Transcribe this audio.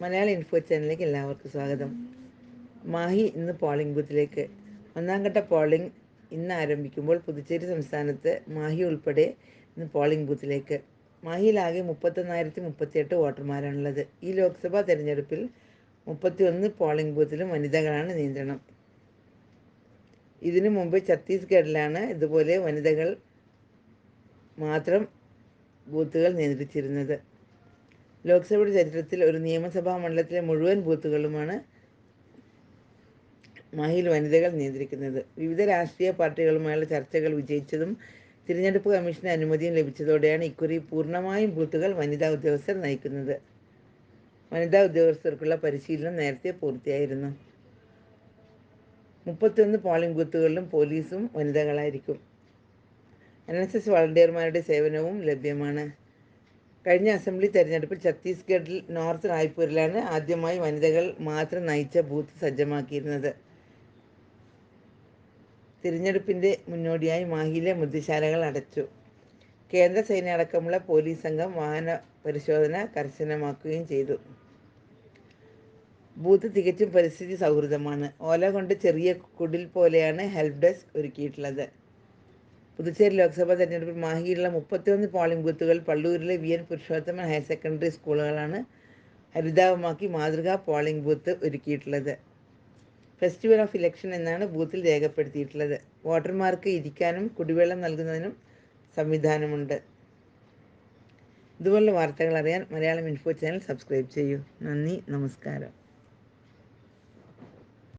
മലയാള info ചാനലിലേക്ക് എല്ലാവർക്കും സ്വാഗതം. മാഹി ഇന്ന് പോളിംഗ് ബൂത്തിലേക്ക് ഒന്നാം ഘട്ട പോളിംഗ് ഇന്ന് ആരംഭിക്കുമ്പോൾ പുതുച്ചേരി സംസ്ഥാനത്ത് മാഹി ഉൾപ്പെടെ ഇന്ന് പോളിംഗ് ബൂത്തിലേക്ക് മാഹിയിലാകെ മുപ്പത്തൊന്നായിരത്തി മുപ്പത്തിയെട്ട് വോട്ടർമാരാണുള്ളത്. ഈ ലോക്സഭാ തെരഞ്ഞെടുപ്പിൽ മുപ്പത്തിയൊന്ന് പോളിംഗ് ബൂത്തിലും വനിതകളാണ് നിയന്ത്രണം. ഇതിനു മുമ്പ് ഛത്തീസ്ഗഡിലാണ് ഇതുപോലെ വനിതകൾ മാത്രം ബൂത്തുകൾ നിയന്ത്രിച്ചിരുന്നത്. ലോക്സഭയുടെ ചരിത്രത്തിൽ ഒരു നിയമസഭാ മണ്ഡലത്തിലെ മുഴുവൻ ബൂത്തുകളുമാണ് മഹിൽ വനിതകൾ നിയന്ത്രിക്കുന്നത്. വിവിധ രാഷ്ട്രീയ പാർട്ടികളുമായുള്ള ചർച്ചകൾ വിജയിച്ചതും തിരഞ്ഞെടുപ്പ് കമ്മീഷന് അനുമതിയും ലഭിച്ചതോടെയാണ് ഇക്കുറി പൂർണമായും ബൂത്തുകൾ വനിതാ ഉദ്യോഗസ്ഥർ നയിക്കുന്നത്. വനിതാ ഉദ്യോഗസ്ഥർക്കുള്ള പരിശീലനം നേരത്തെ പൂർത്തിയായിരുന്നു. മുപ്പത്തിയൊന്ന് പോളിംഗ് ബൂത്തുകളിലും പോലീസും വനിതകളായിരിക്കും. എൻ എസ് എസ് വളണ്ടിയർമാരുടെ സേവനവും ലഭ്യമാണ്. കഴിഞ്ഞ അസംബ്ലി തെരഞ്ഞെടുപ്പിൽ ഛത്തീസ്ഗഡിൽ നോർത്ത് റായ്പൂരിലാണ് ആദ്യമായി വനിതകൾ മാത്രം നയിച്ച ബൂത്ത് സജ്ജമാക്കിയിരുന്നത്. തിരഞ്ഞെടുപ്പിന്റെ മുന്നോടിയായി മാഹിയിലെ മൃദ്യശാലകൾ അടച്ചു. കേന്ദ്ര സേന അടക്കമുള്ള പോലീസ് സംഘം വാഹന പരിശോധന കർശനമാക്കുകയും ചെയ്തു. ബൂത്ത് തികച്ചും പരിസ്ഥിതി സൗഹൃദമാണ്. ഓല കൊണ്ട് ചെറിയ കുടിൽ പോലെയാണ് ഹെൽപ് ഡെസ്ക് ഒരുക്കിയിട്ടുള്ളത്. പുതുച്ചേരി ലോക്സഭാ തെരഞ്ഞെടുപ്പിൽ മാഹിയിലുള്ള മുപ്പത്തിയൊന്ന് പോളിംഗ് ബൂത്തുകൾ പള്ളൂരിലെ V N Purushothaman higher secondary സ്കൂളുകളാണ് ഹരിതാപമാക്കി മാതൃകാ പോളിംഗ് ബൂത്ത് ഒരുക്കിയിട്ടുള്ളത്. ഫെസ്റ്റിവൽ ഓഫ് ഇലക്ഷൻ എന്നാണ് ബൂത്തിൽ രേഖപ്പെടുത്തിയിട്ടുള്ളത്. വോട്ടർമാർക്ക് ഇരിക്കാനും കുടിവെള്ളം നൽകുന്നതിനും സംവിധാനമുണ്ട്. ഇതുപോലുള്ള വാർത്തകൾ അറിയാൻ മലയാളം ഇൻഫോ ചാനൽ സബ്സ്ക്രൈബ് ചെയ്യൂ. നന്ദി നമസ്കാരം.